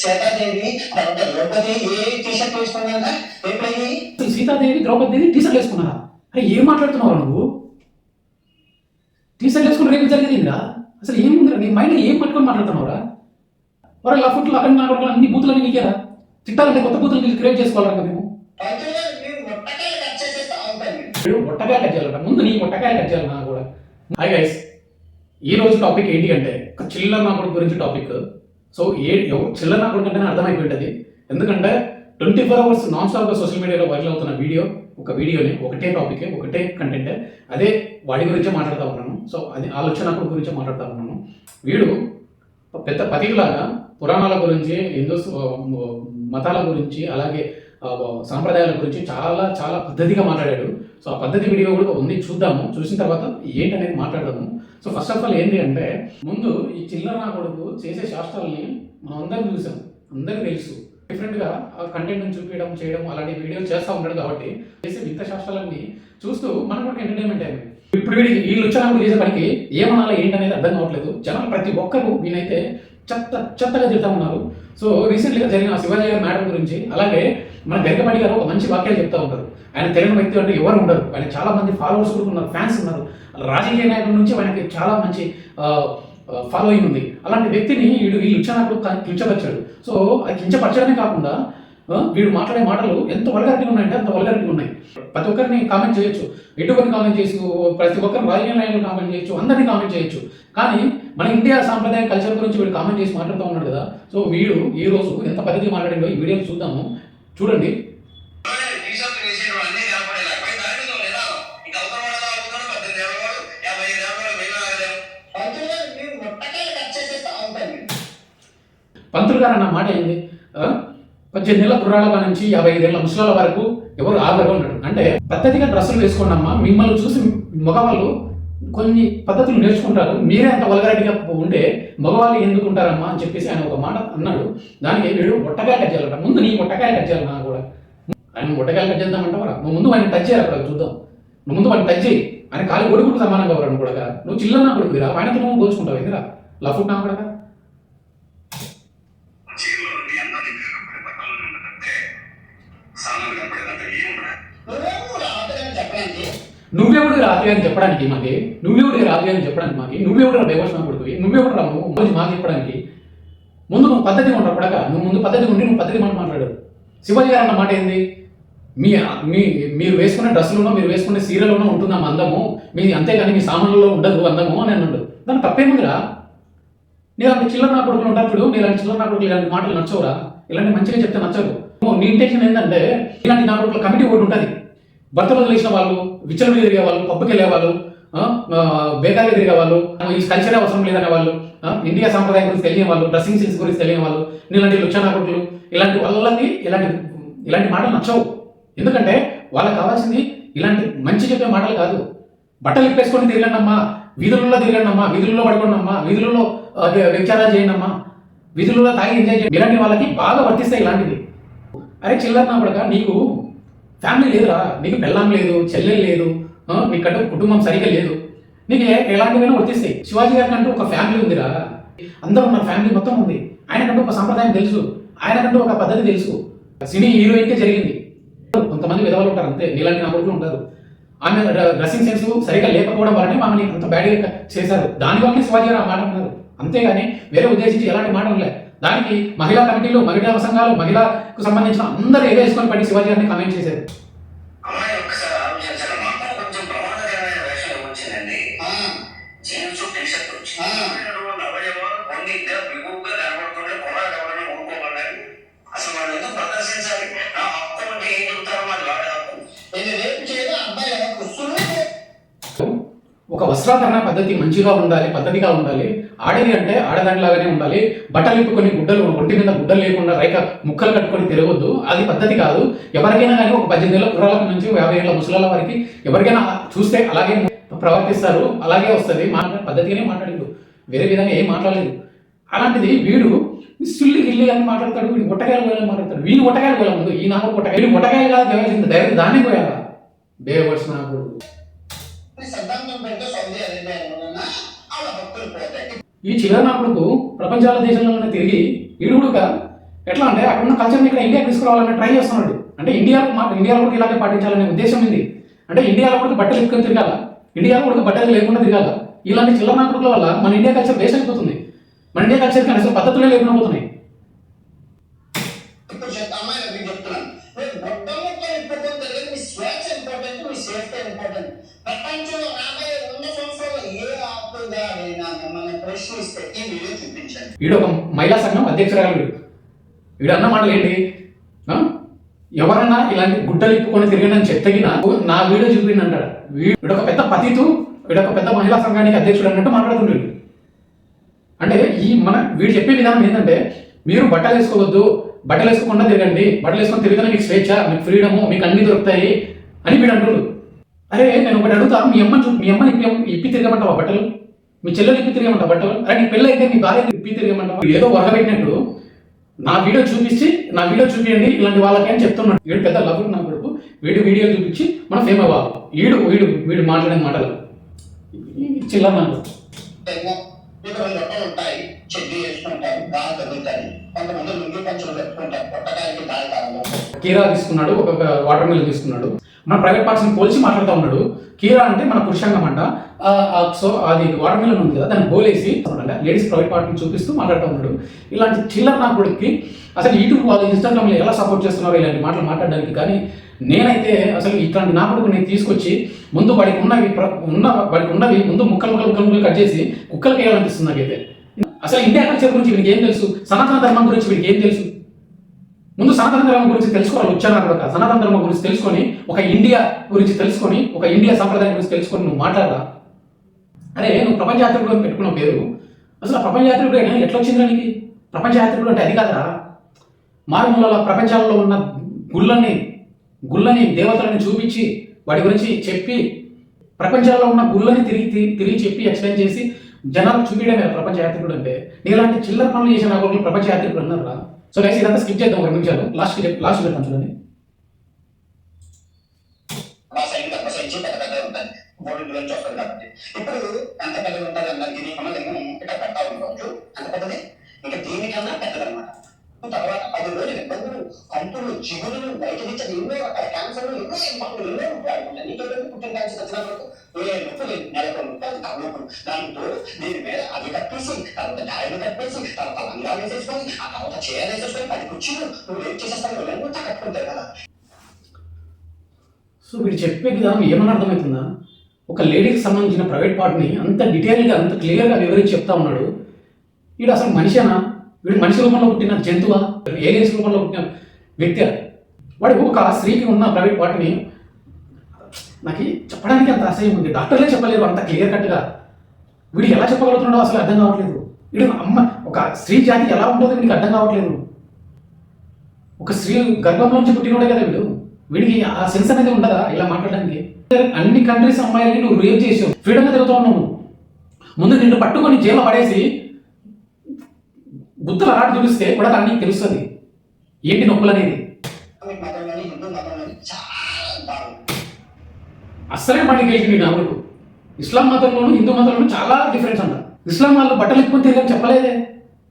సీతాదేవి ద్రౌపది ఏ T shirt అసలు Sitadevi Draupadi T shirt వేసుకున్నారా? అరే ఏం మాట్లాడుతున్నావు నువ్వు? టీ షర్ట్ వేసుకుని రేపు జరిగేదిరా అసలు ఏముందిరా నీ మైండ్ ఏం పట్టుకొని మాట్లాడుతున్నావురా? వరకు లఫుట్లు అక్కడ నాకు అన్ని బూతులన్నీ నీకేరా? తిట్టాలంటే కొత్త బూతులు క్రియేట్ చేసుకోవాలరా మేము. ముట్టకాయలు కట్ చేయాలట ముందు నీ మొట్టకాయలు కట్ చేయాలి నాకు కూడా. హాయ్ గైస్ ఈ రోజు టాపిక్ ఏంటి అంటే చిల్లర నాకుడు గురించి టాపిక్ సో ఏ చిల్లర నాకుడు కంటేనే అర్థమైపోయి ఉంటుంది ఎందుకంటే ట్వంటీ ఫోర్ అవర్స్ నాన్ స్టాప్గా సోషల్ మీడియాలో వైరల్ అవుతున్న వీడియో ఒక వీడియోని ఒకటే టాపిక్ ఒకటే కంటెంట్ అదే వాడి గురించే మాట్లాడుతూ ఉన్నాను. సో అది ఆలోచన గురించి మాట్లాడుతూ ఉన్నాను. వీడు పెద్ద పతిలాగా పురాణాల గురించి హిందూ మతాల గురించి అలాగే సాంప్రదాయాల గురించి చాలా చాలా పద్ధతిగా మాట్లాడాడు. సో ఆ పద్ధతి వీడియో కూడా ఉంది చూద్దాము. చూసిన తర్వాత ఏంటనేది మాట్లాడదాము. సో ఫస్ట్ ఆఫ్ ఆల్ ఏంటి అంటే ముందు ఈ చిల్లర నా కొడుకు చేసే శాస్త్రాలని మనం అందరం చూసాం. అందరికీ తెలుసు. డిఫరెంట్గా ఆ కంటెంట్ చూపించడం చేయడం అలాంటి వీడియోలు చేస్తూ ఉంటాడు కాబట్టి చేసే వింత శాస్త్రాలన్నీ చూస్తూ మనకు కూడా ఎంటర్టైన్మెంట్ అయింది ఇప్పుడు వీడికి వీళ్ళు వచ్చినప్పుడు చేసే పనికి ఏమనాలా ఏంటనేది అర్థం కావట్లేదు. జనాలు ప్రతి ఒక్కరు వీనైతే చెత్త చెత్తగా చెప్తా ఉన్నారు. సో రీసెంట్గా జరిగిన శివాజీ గారి మేడం గురించి అలాగే మన గరికమణి గారు ఒక మంచి వాక్యాలు చెప్తా ఉంటారు. ఆయన తెలియని వ్యక్తి అంటే ఎవరు ఉండరు. ఆయన చాలా మంది ఫాలోవర్స్ కూడా ఉన్నారు ఫ్యాన్స్ ఉన్నారు. రాజకీయ నాయకుల నుంచి ఆయనకి చాలా మంచి ఫాలోయింగ్ ఉంది. అలాంటి వ్యక్తిని వీడు వీళ్ళు ఇచ్చినప్పుడు కించపరిచాడు సో అది కించపరచడమే కాకుండా వీడు మాట్లాడే మాటలు ఎంత వల్గారిటీ ఉన్నాయంటే అంత వల్గారిటీ ఉన్నాయి. ప్రతి ఒక్కరిని కామెంట్ చేయొచ్చు. ఎటువంటి కామెంట్ చేయొచ్చు. ప్రతి ఒక్కరు రాజకీయ నాయకులు కామెంట్ చేయొచ్చు. అందరినీ కామెంట్ చేయొచ్చు. కానీ మన ఇండియా సాంప్రదాయ కల్చర్ గురించి వీడు కామెంట్ చేసి మాట్లాడుతూ ఉన్నాడు కదా. సో వీడు ఈ రోజు ఎంత పద్ధతి మాట్లాడిందో ఈ వీడియోని చూద్దాము. చూడండి. పంతులు గారు అన్న మాట ఏంది? పద్దెనిమిది నెలల కుర్రాళ్ళ నుంచి యాభై ఐదేళ్ళ ముసలాల వరకు ఎవరు ఆగరు అన్నాడు అంటే పద్ధతిగా డ్రెస్సులు వేసుకోండి అమ్మా మిమ్మల్ని చూసి మగవాళ్ళు కొన్ని పద్ధతులు నేర్చుకుంటారు. మీరే అంత వల్గారిటీగా ఉంటే మగవాళ్ళు ఎందుకు ఉంటారమ్మా అని చెప్పేసి ఆయన ఒక మాట అన్నాడు. దానికి వీడు మొట్టకాయలు కట్ చేయాలట. ముందు నీ మొట్టకాయలు కట్ చేయాలి నాకు కూడా. ఆయన మొట్టకాయలు కట్ చేద్దామంటావరా నువ్వు ముందు ఆయన టచ్ చేయాలి అక్కడ చూద్దాం. నువ్వు ముందు వాడిని టచ్ చేయి. ఆయన కాలి కొడుకుంటూ సమానంగా ఎవరు కూడా నువ్వు చిల్లన్నా కొడుకురా ఆయనతో నువ్వు పోల్చుకుంటావు ఎందుకు లఫుట్ నా కూడా నువ్వెవడు రాజు అని చెప్పడానికి మాకి నువ్వెవడు రాజు అని చెప్పడానికి మాకి నువ్వెవడు బేవసం కొడుకువి నువ్వెవడు రా నువ్వు రోజు మాకు చెప్పడానికి. ముందు నువ్వు పద్ధతిగా ఉండవు పడక. నువ్వు ముందు పద్ధతిగా ఉండి నువ్వు పద్ధతి మాట మాట్లాడు. శివాజీ గారు అన్న మాట ఏంది? మీ మీ మీరు వేసుకునే డ్రెస్సులోనో మీరు వేసుకునే సీరలోనో ఉంటుంది మా అందము? మీ అంతేగాని మీ సామాన్లలో ఉండదు అందము అని అన్నాడు. దాని తప్పేముందిరా? నీలాంటి చిల్లర నా కొడుకులు ఉంటారు చూడు నీలాంటి చిల్లర నా కొడుకులు ఇలాంటి మాటలు నచ్చవురా? ఇలాంటి మంచిగా చెప్తే నచ్చరు. నీ ఇంటెన్షన్ ఏంటంటే ఇలాంటి నా కొడుకుల కమిటీ ఒకటి ఉంటుంది. భర్తలు లేచిన వాళ్ళు విచ్చలు తిరిగే వాళ్ళు పబ్బుకి వెళ్ళే వాళ్ళు బేకారీ తిరిగే వాళ్ళు ఈ కల్చరే అవసరం లేదనే వాళ్ళు ఇండియా సాంప్రదాయం గురించి తెలియని వాళ్ళు డ్రెస్సింగ్ సెన్స్ గురించి తెలియని వాళ్ళు ఇలాంటి లుచ్చనా ఇలాంటి వాళ్ళకి ఇలాంటి ఇలాంటి మాటలు నచ్చవు. ఎందుకంటే వాళ్ళకి కావాల్సింది ఇలాంటి మంచి చెప్పే మాటలు కాదు. బట్టలు ఇప్పేసుకొని తిరగండమ్మా వీధులలో తిరగండమ్మా వీధులలో పడుకోండమ్మా వీధులలో వ్యభిచారాలు చేయండమ్మా వీధులలో తాగి ఎంజాయ్ చేయండి. ఇలాంటి వాళ్ళకి బాగా వర్తిస్తాయి ఇలాంటివి. అరే చిల్లర నా పడక నీకు ఫ్యామిలీ లేదురా నీకు పెళ్ళాం లేదు చెల్లెలు లేదు నీకంటే కుటుంబం సరిగా లేదు. నీకు ఎలాంటివైనా వర్తిస్తాయి శివాజీ గారి అంటూ ఒక ఫ్యామిలీ ఉందిరా. అందరూ ఉన్న ఫ్యామిలీ మొత్తం ఉంది. ఆయనకంటూ ఒక సంప్రదాయం తెలుసు. ఆయనకంటూ ఒక పద్ధతి తెలుసు. సినీ హీరోయిన్కే జరిగింది. కొంతమంది విధవలు ఉంటారు అంతే. నీలాంటి నా ఉంటారు. ఆమె డ్రెస్సింగ్ సెన్స్ సరిగా లేకపోవడం వల్లనే ఆమెని అంత బ్యాడ్గా చేశారు. దానివల్లనే శివాజీ గారు ఆ మాట అన్నారు. అంతేగాని వేరే ఉద్దేశించి ఎలాంటి మాట లే దానికి మహిళా కమిటీలు మహిళా సంఘాలు మహిళకు సంబంధించిన అందరూ ఏదో వేసుకొని పడి శివాజీ గారిని కమెంట్ చేశారు. వస్త్రాధరణ పద్ధతి మంచిగా ఉండాలి పద్ధతిగా ఉండాలి. ఆడది అంటే ఆడదానిలాగానే ఉండాలి. బట్టలు ఇప్పుకొని గుడ్డలు ఒంటి మీద గుడ్డలు లేకుండా రైక ముక్కలు కట్టుకొని తిరగొద్దు. అది పద్ధతి కాదు. ఎవరికైనా కానీ ఒక పద్దెనిమిది ఏళ్ళ కుర్రాళ్ళ నుంచి యాభై ఏళ్ళ ముసలాల వారికి ఎవరికైనా చూస్తే అలాగే ప్రవర్తిస్తారు అలాగే వస్తుంది. మాట్లాడే పద్ధతిగానే మాట్లాడిండు. వేరే విధంగా ఏం మాట్లాడలేదు. అలాంటిది వీడు సుల్లి గిల్లి అని మాట్లాడతాడు వీడు గుట్టకాయలు పోయాలని మాట్లాడతాడు. వీడు గుట్టకాయలు పోయాలి ముందు ఈ నాకు గుట్టకాయ వీడు కాదు దేవాల్సింది డైరెక్ట్ దాన్ని పోయాలా బేవర్స్ నాకు ఈ చిల్లర ప్రపంచాల దేశంలోనే తిరిగి వీడు ఎట్లా అంటే అక్కడ ఉన్న కల్చర్ని ఇక్కడ ఇండియాకి తీసుకురావాలని ట్రై చేస్తున్నాడు. అంటే ఇండియాలో మా ఇండియాలో కూడా ఇలాగే పాటించాలనే ఉద్దేశం ఉంది. అంటే ఇండియాలో కూడా బట్టలు ఎక్కువ తిరగాల. ఇండియాలో కూడా బట్టలు లేకుండా తిరగాల. ఇలాంటి చిల్లర నాకుల వల్ల మన ఇండియా కల్చర్ వేస్ట్ అయిపోతుంది. మన ఇండియా కల్చర్ అసలు పద్ధతులే లేకుండా పోతున్నాయి. చెప్తున్నాను. ఇంపార్టెంట్ మీ స్వేచ్ఛ ఇంపార్టెంట్ మీ సేఫ్టీ ఇంపార్టెంట్. మిమ్మల్ని ఒక మహిళా సంఘం అధ్యక్షురాలు వీడు అన్న మాటలు ఏంటి? ఎవరన్నా ఇలాంటి గుడ్డలు ఇప్పుకొని తిరిగినని చెత్తగిన నా వీడియో చూపిండి అంటాడు. వీడు ఒక పెద్ద పతితు వీడు ఒక పెద్ద మహిళా సంఘానికి అధ్యక్షుడు అన్నట్టు మాట్లాడుతుంటాడు అంటే ఈ మన వీడు చెప్పే విధానం ఏంటంటే మీరు బట్టలు వేసుకోవద్దు బట్టలు వేసుకోకుండా తిరగండి బట్టలు వేసుకొని తిరిగితే మీకు స్వేచ్ఛ మీకు ఫ్రీడము మీకు అన్ని దొరుకుతాయి అని వీడు అంటుడు. అరే నేను ఒకటి అడుగుతా మీ అమ్మ చూ- మీ అమ్మని ఇప్పి ఇప్పి తిరగమంటావా బట్టలు? మీ చెల్లెలు ఇప్పి తిరగమంటావా బట్టలు అరే నీ పెళ్ళి అయితే మీ భార్య ఇప్పి తిరగమంటావా ఏదో వరగబెట్టినట్టు నా వీడియో చూపించి నా వీడియో చూపించండి ఇలాంటి వాళ్ళకి అని చెప్తున్నాడు. వీడు పెద్ద లవ్ నా కొడుకు. వీడి వీడియో చూపించి మనం ఫేమ్ అవ్వాలి వీడు వీడు వీడు మాట్లాడే మాటలు. చిల్లర ఉంటాయి. చెడ్డీ బాగా తగ్గుతాయి కొంతమంది పంచులు పెట్టుకుంటారు. పొట్టకాయకి కీరా తీసుకున్నాడు ఒక వాటర్ మిల్ తీసుకున్నాడు. మన ప్రైవేట్ పార్ట్స్ని పోల్చి మాట్లాడుతూ ఉన్నాడు. కీరా అంటే మన పురుషాంగం అంట. సో అది వాటర్ ఉంది కదా దాన్ని బోలేసి లేడీస్ ప్రైవేట్ పార్ట్ని చూపిస్తూ మాట్లాడుతూ ఉన్నాడు. ఇలాంటి చిల్లర నా కొడుక్కి అసలు యూట్యూబ్ వాళ్ళు ఇన్స్టాగ్రామ్లో ఎలా సపోర్ట్ చేస్తున్నారో ఇలాంటి మాటలు మాట్లాడడానికి కానీ నేనైతే అసలు ఇట్లాంటి నా కొడుకు నేను తీసుకొచ్చి ముందు వాడికి ఉన్నవి ఉన్న వాడికి ఉన్నవి ముందు ముక్కలు ముక్కలు ముక్కలు ముక్కలు కట్ చేసి కుక్కలకి వేయాలనిపిస్తుంది నాకైతే. అసలు ఇండియా కల్చర్ గురించి వీడికి ఏం తెలుసు? సనాతన ధర్మం గురించి వీడికి ఏం తెలుసు? ముందు సనాతన ధర్మం గురించి తెలుసుకోవాలి వచ్చాను కూడా సనాతన ధర్మం గురించి తెలుసుకొని ఒక ఇండియా గురించి తెలుసుకొని ఒక ఇండియా సంప్రదాయం గురించి తెలుసుకొని నువ్వు మాట్లాడరా? అరే నువ్వు ప్రపంచ యాత్రికుడు అని పెట్టుకున్న పేరు. అసలు ప్రపంచ యాత్రికుడు అయినా ఎట్లా వచ్చిందిరా నీకు? ప్రపంచ యాత్రికుడు అంటే అది కదా మారుమూల ప్రపంచాలలో ఉన్న గుళ్ళని గుళ్ళని దేవతలని చూపించి వాటి గురించి చెప్పి ప్రపంచంలో ఉన్న గుళ్ళని తిరిగి తి- తిరిగి చెప్పి ఎక్స్ప్లెయిన్ చేసి జనాలు చూపించడమే ప్రపంచ యాత్రికుడు అంటే. నీలాంటి చిల్లర పనులు చేసిన నా ప్రపంచ యాత్రికుడు అన్నారా సో గైస్ ఇదంతా స్కిప్ చేద్దాం ఒక నిమిషాలు. లాస్ట్ లాస్ట్ పెడతాను చూడండి మా సైడ్ తక్కువ సైజ్ పెద్ద పెద్ద ఉంటుంది బోర్డు గురించి వస్తుంది కాబట్టి ఇప్పుడు ఎంత పెద్దది ఉంటుంది అన్నది ఇది లింగం ఇక్కడ పెట్టా ఉండవచ్చు ఎంత పెద్దది ఇంకా దీనికన్నా పెద్దదన్నమాట తర్వాత పది రోజులు ఇబ్బందులు కంపులు చిగురులు బయట నుంచి ఎన్నో రకాల క్యాన్సర్లు ఎన్నో ఇబ్బందులు ఎన్నో ఉంటాయి ఆడుకుంటాయి నీకు పుట్టిన క్యాన్సర్ వచ్చినప్పుడు ఏ నొప్పి లేదు నెలకు నొప్పి అది తలనొప్పులు దాంతో దీని మీద అవి కట్టేసి తర్వాత డాయలు కట్టేసి తర్వాత లంగాలు వేసేసుకొని ఆ తర్వాత చీర వేసేసుకొని పది కుర్చీలు నువ్వు ఏం చేసేస్తావు ఇవన్నీ కట్టుకుంటాయి కదా సో వీడు చెప్పే విధానం ఏమని అర్థమవుతుందా? ఒక లేడీకి సంబంధించిన ప్రైవేట్ పార్ట్ని అంత డీటెయిల్గా అంత క్లియర్గా వివరించి చెప్తా ఉన్నాడు. వీడు అసలు మనిషేనా? వీడు మనిషి రూపంలో పుట్టిన జంతువా? ఏలియన్స్ రూపంలో పుట్టిన వ్యక్తి వాడు ఒక స్త్రీకి ఉన్న ప్రైవేట్ పార్ట్ని నాకు చెప్పడానికి అంత అసహ్యం ఉంది. డాక్టర్లే చెప్పలేరు అంత క్లియర్ కట్గా. వీడు ఎలా చెప్పగలుగుతున్నాడో అసలు అర్థం కావట్లేదు. వీడు అమ్మ ఒక స్త్రీ జాతి ఎలా ఉంటుందో వీడికి అర్థం కావట్లేదు. ఒక స్త్రీ గర్భంలోంచి పుట్టినోడే కదా వీడు. వీడికి ఆ సెన్స్ అనేది ఉండదా ఇలా మాట్లాడడానికి? అన్ని కంట్రీస్ అమ్మాయిలని నువ్వు రేప్ చేసావు ఫ్రీడమ్ తిరుగుతూ ఉన్నావు ముందు నిన్ను పట్టుకొని జైల్లో పడేసి గుత్తులు ఆడ చూపిస్తే కూడా దాన్ని తెలుస్తుంది. ఏంటి నొప్పులు అనేది? అస్సలే మనకి గెలిచింది నా ఊరు ఇస్లాం మతంలోను హిందూ మతంలోను చాలా డిఫరెన్స్ అంట. ఇస్లాం వాళ్ళు బట్టలు ఎక్కువ తిరగని చెప్పలేదే.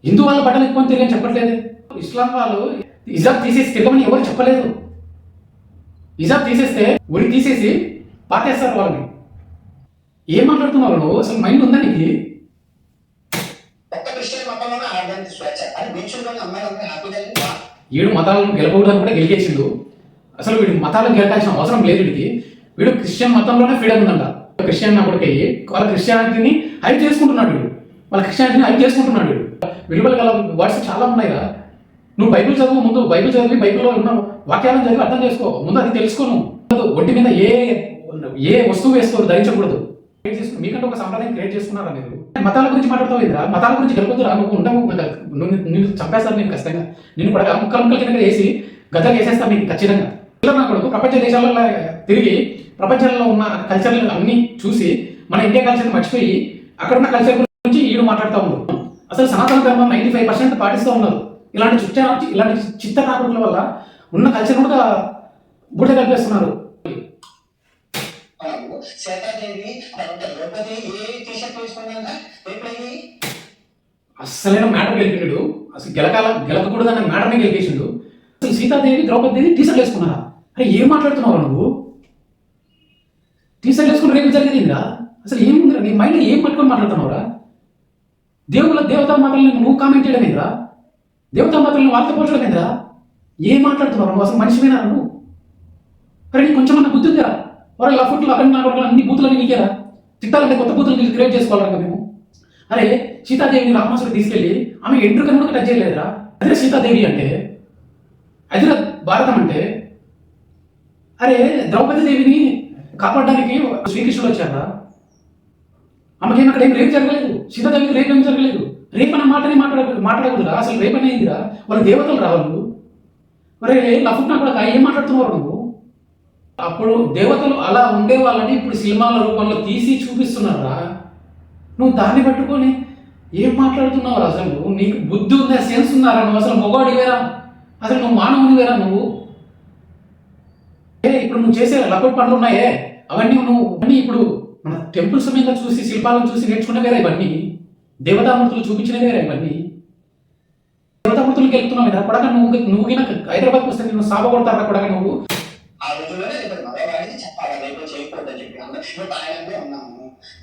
హిందూ వాళ్ళు బట్టలు ఎక్కువ తిరగని చెప్పట్లేదే. ఇస్లాం వాళ్ళు ఇజాబ్ తీసేసి తిరగమని ఎవరు చెప్పలేదు. ఇజాబ్ తీసేస్తే ఉరి తీసేసి పాతేస్తారు వాళ్ళని. ఏం మాట్లాడుతున్నావు నువ్వు? అసలు మైండ్ ఉందా నీకు? క్రిస్టియన్ మతంలోనే వెళ్ళి గెలకూడదని కూడా గెలికేసిండు అసలు వీడి మతాలను గెలకాల్సిన అవసరం లేదు వీడికి. వీడు క్రిస్టియన్ మతంలోనే ఫ్రీడమ్ ఉందంట. క్రిస్టియన్ అప్పటికయ్యి వాళ్ళ క్రిస్టియానిటీని హైప్ చేసుకుంటున్నాడు వీడు. వాళ్ళ క్రిస్టియానిటీని హైప్ చేసుకుంటున్నాడు వీడు. విలువలు గల వర్డ్స్ చాలా ఉన్నాయిరా నువ్వు బైబిల్ చదువు ముందు బైబిల్ చదివి బైబిల్లో ఉన్న వాక్యాలను చదివి అర్థం చేసుకో. ముందు అది తెలుసుకోను ఒంటి మీద ఏ ఏ వస్తువు వేసుకోరు ధరించకూడదు. క్రియేట్ చేసుకుని మీకంటే ఒక సంప్రదాయం క్రియేట్ చేసుకున్నారా మీరు? మతాల గురించి మాట్లాడతావు ఇదిరా. మతాల గురించి గెలకొద్దురా నువ్వు ఉండవు నువ్వు నిన్ను చంపేస్తారు నేను ఖచ్చితంగా. నిన్ను కూడా ముక్కలు ముక్కలు కింద వేసి గద్దలు వేసేస్తాను నీకు ఖచ్చితంగా. ఇలా నా కొడుకు ప్రపంచ దేశాలలో తిరిగి ప్రపంచంలో ఉన్న కల్చర్లు అన్నీ చూసి మన ఇండియా కల్చర్ మర్చిపోయి అక్కడ ఉన్న కల్చర్ గురించి ఈడు మాట్లాడుతూ ఉన్నారు అసలు సనాతన ధర్మం నైంటీ ఫైవ్ పర్సెంట్ పాటిస్తూ ఉన్నారు. ఇలాంటి చుట్ట ఇలాంటి చిత్త నాయకుల వల్ల ఉన్న కల్చర్ కూడా బుడ్డ కల్పేస్తున్నారు. సీతాదేవి ద్రౌపది ఏ వేసుకున్నాక అస్సలైన మ్యాటర్ గెలిపిండు. అసలు గెలకాల గెలకూడదన్న మ్యాటర్ని గెలిపేసిండు అసలు సీతాదేవి ద్రౌపది టీషర్ట్ వేసుకున్నారా? అరే ఏం మాట్లాడుతున్నావు నువ్వు? టీషర్ట్ వేసుకుని రేపు జరిగేదిరా అసలు ఏముందిరా? నీ మైండ్ ఏం పట్టుకొని మాట్లాడుతున్నావురా? దేవుల దేవతా మాటలను నువ్వు కామెంట్ చేయడం ఏంద్రా? దేవతా మాటలను వార్త పోల్చడం ఏంద్రా? ఏం మాట్లాడుతున్నావు నువ్వు? అసలు మనిషివేనా నువ్వు? అరే నీకు కొంచెం అన్న బుద్ధి వారు లఫుట్లు అక్కడ నాకు అన్ని బూతులని నీకేరా? తిట్టాలంటే కొత్త బూతులు క్రియేట్ చేసుకోవాలరా మేము? అరే సీతాదేవిని రామాసుడు తీసుకెళ్ళి ఆమె ఎంట్రుకను కూడా టచ్ చేయలేదురా? అదే సీతాదేవి అంటే? అదిరా భారతం అంటే? అరే ద్రౌపది దేవిని కాపాడడానికి శ్రీకృష్ణుడు వచ్చారా ఆమెకి అక్కడ ఏం రేపు జరగలేదు? సీతాదేవికి రేపు ఏం జరగలేదు? రేపు అన్న మాటనే మాట్లాడ మాట్లాడకూడదురా? అసలు రేపు అనేదిరా వాళ్ళ దేవతలు రావాలి మరి లఫుట్ నాకు కూడా ఏం మాట్లాడుతున్నారు నువ్వు? అప్పుడు దేవతలు అలా ఉండే వాళ్ళని ఇప్పుడు సినిమాల రూపంలో తీసి చూపిస్తున్నారా? నువ్వు దాన్ని పట్టుకొని ఏం మాట్లాడుతున్నావు అసలు నువ్వు నీకు బుద్ధి ఉందా సెన్స్ ఉన్నారా నువ్వు? అసలు మొగాడి వేరా అసలు నువ్వు మానవుని వేరా నువ్వు? ఏ ఇప్పుడు నువ్వు చేసే లపట్ పనులు ఉన్నాయే? అవన్నీ నువ్వు అన్నీ ఇప్పుడు మన టెంపుల్స్ మీద చూసి శిల్పాలను చూసి నేర్చుకున్నవేరా ఇవన్నీ? దేవతామూర్తులు చూపించినవేరా ఇవన్నీ? దేవతామూర్తులకి వెళ్తున్నావు కదా కొడక నువ్వు నువ్వు హైదరాబాద్ హైదరాబాద్కి వస్తే నువ్వు సాబ కొడతారా కొడక నువ్వు? ఆ రోజులోనే ఇప్పుడు మగవాడికి చెప్పాలి? రేపు చేయకూడదని చెప్పి. అందరూ ఇప్పుడు తాయిలాండే ఉన్నాము.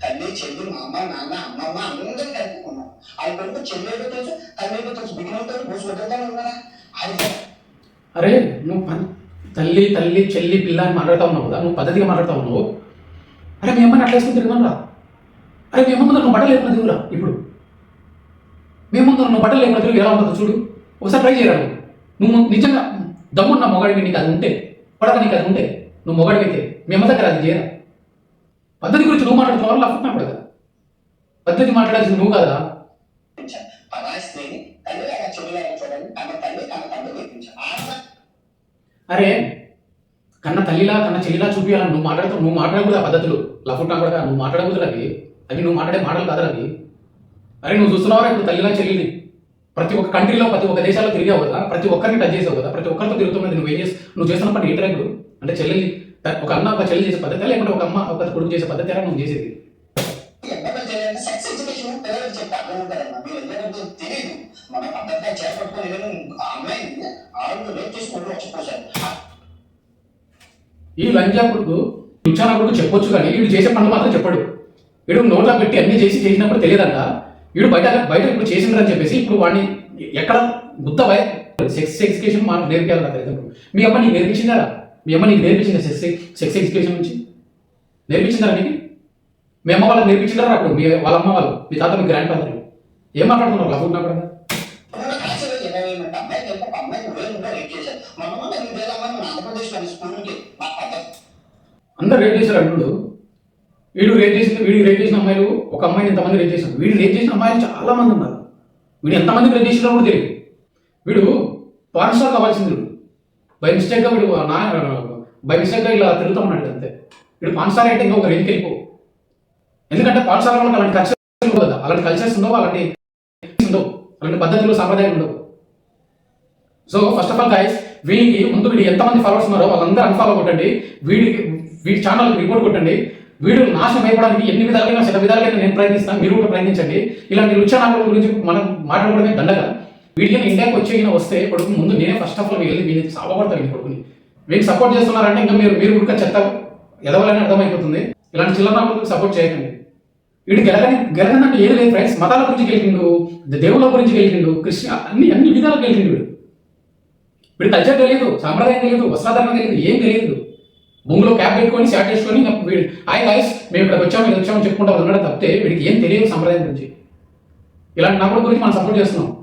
తల్లి చెల్లి మా అమ్మ నాన్న అమ్మమ్మ అందరం కలిపి ఉన్నాం. ఆ కొడుకు చెల్లి ఏదో తెలుసు తల్లి ఏదో తెలుసు. బిగినవుతాడు బూసు వద్దనే ఉన్నారా? అది అరే నువ్వు పన్- తల్లి తల్లి చెల్లి పిల్ల అని మాట్లాడుతూ ఉన్నావు కదా? నువ్వు పద్ధతిగా మాట్లాడుతూ ఉన్నావు. అరే మీ అమ్మని అట్లా వేసుకుని తిరిగినాం రా అరే మీ అమ్మ నువ్వు బట్టలు లేకుండా దిగురా ఇప్పుడు మీ ముందర నువ్వు బట్టలు లేకుండా తిరుగు ఎలా ఉంటుందో చూడు. ఒకసారి ట్రై చేయరా నువ్వు. నువ్వు నిజంగా దమ్మున్న మొగాడివి నీకు అది ఉంటే పడక నీకు అది ఉంటే నువ్వు మొగాడివైతే మీ అమ్మ దగ్గర అది చేయరా? పద్ధతి గురించి నువ్వు మాట్లాడుతున్నావు లఫుట్ పడదా? పద్ధతి మాట్లాడాల్సింది నువ్వు కదా? అరే కన్న తల్లిలా కన్న చెల్లిలా చూపించాలని నువ్వు మాట్లాడుతూ నువ్వు మాట్లాడకూడదు ఆ పద్ధతులు. లఫుట్నా కూడా నువ్వు మాట్లాడకూడదు అవి అవి నువ్వు మాట్లాడే మాటలు కాదు అవి అరే నువ్వు చూస్తున్నావా ఇప్పుడు తల్లిలా చెల్లిని? ప్రతి ఒక్క కంట్రీలో ప్రతి ఒక్క దేశాల్లో తిరిగావు కదా ప్రతి ఒక్కరిని టచ్ చేసావు కదా ప్రతి ఒక్కరితో తిరుగుతున్నది నువ్వు ఏం చేసి నువ్వు చేస్తున్న పని ఏంటి ఇప్పుడు అంటే చెల్లెలి ఒక అన్న ఒక చెల్లి చేసే పద్ధతి లేకుంటే ఒక అమ్మ ఒక కొడుకు చేసే పద్ధతి నువ్వు చేసేది. ఈ లంజా కొడుకు లుచ్చానా కొడుకు చెప్పొచ్చు కానీ వీడు చేసే పనులు మాత్రం చెప్పడు. వీడు నోట్లో పెట్టి అన్ని చేసి చేసినప్పుడు తెలియదంట. వీడు బయట బయట ఇప్పుడు చేసిండ్రని చెప్పేసి ఇప్పుడు వాడిని ఎక్కడ గుత్త బయ సెక్స్ ఎడ్యుకేషన్ మనం నేర్పించాలి కదా ఇప్పుడు మీ అమ్మ నీకు నేర్పించిందారా మీ అమ్మ నీకు నేర్పించిందా సెక్స్ సెక్స్ ఎడ్యుకేషన్ నుంచి? నేర్పించిందారా నీకు? మీ అమ్మ వాళ్ళకి నేర్పించిందారా అప్పుడు? మీ వాళ్ళ అమ్మ వాళ్ళు మీ తాత మీ గ్రాండ్ ఫాదర్ ఏం మాట్లాడుతున్నారు లఫుట్ కూడా అందరు రేట్ చేశారు అంటుడు వీడు రేప్ చేసిన వీడు రేప్ చేసిన అమ్మాయిలు ఒక అమ్మాయిని ఎంతమంది రేప్ చేశారు? వీడు రేప్ చేసిన అమ్మాయిలు చాలా మంది ఉన్నారు. వీడు ఎంతమంది రేప్ చేసినా కూడా తెలియదు. వీడు పాన్స్టార్ కావాల్సింది బై మిస్టేక్గా వీడు నా బై మిస్టేక్గా ఇలా తిరుగుతూ ఉన్నాడు అంతే. వీడు పాన్ స్టార్ అయితే ఇంకొక రేంజ్కి వెళ్ళిపో ఎందుకంటే పాన్ వాళ్ళకి అలాంటి కల్చర్ ఉండవు కదా. అలాంటి కల్చర్స్ ఉండవు అలాంటి ఉండవు. అలాంటి పద్ధతులు సాంప్రదాయాలు ఉండవు. So first of all guys వీడికి ముందు వీడి ఎంతమంది ఫాలోవర్స్ ఉన్నారో వాళ్ళందరూ అన్ఫాలో కొట్టండి. వీడికి వీడి ఛానల్కి రిపోర్ట్ కొట్టండి. వీడు నాశనం అయిపోవడానికి ఎన్ని విధాలుగా శత విధాలుగా నేను ప్రయత్నిస్తాను మీరు కూడా ప్రయత్నించండి. ఇలాంటి లుచ్చానాల గురించి మనం మాట్లాడుకోవడమే దండగా. వీడికి ఇండియాకి వచ్చే వస్తే కొడుకు ముందు నేనే ఫస్ట్ ఆఫ్ ఆల్ వెళ్ళి వీడిని సాబపడతాను ఈ కొడుకుని. వీడికి సపోర్ట్ చేస్తున్నారంటే ఇంకా మీరు మీరు కూడా చెత్త ఎదవాలని అర్థమైపోతుంది. ఇలాంటి చిల్లర సపోర్ట్ చేయకండి. వీడు గెలగని గెలగనంటే ఏది లేదు ఫ్రెండ్స్ మతాల గురించి గెలిచిండు దేవుళ్ళ గురించి గెలిచిండు కృష్ణ అన్ని అన్ని విధాలు గెలిచిండు వీడు. వీడు కల్చర్ తెలియదు సాంప్రదాయం తెలియదు వస్త్రాధారణ తెలియదు ఏం తెలియదు. భూమిలో క్యాప్ పెట్టుకొని షార్ట్ వేసుకొని వీడు హాయ్ గాయస్ మేము ఇక్కడికి వచ్చాము ఇది వచ్చాము చెప్పుకుంటా ఉన్నాడు తప్పితే వీడికి ఏం తెలియదు సంప్రదాయం గురించి. ఇలాంటి నా గురించి మనం సపోర్ట్ చేస్తున్నాం.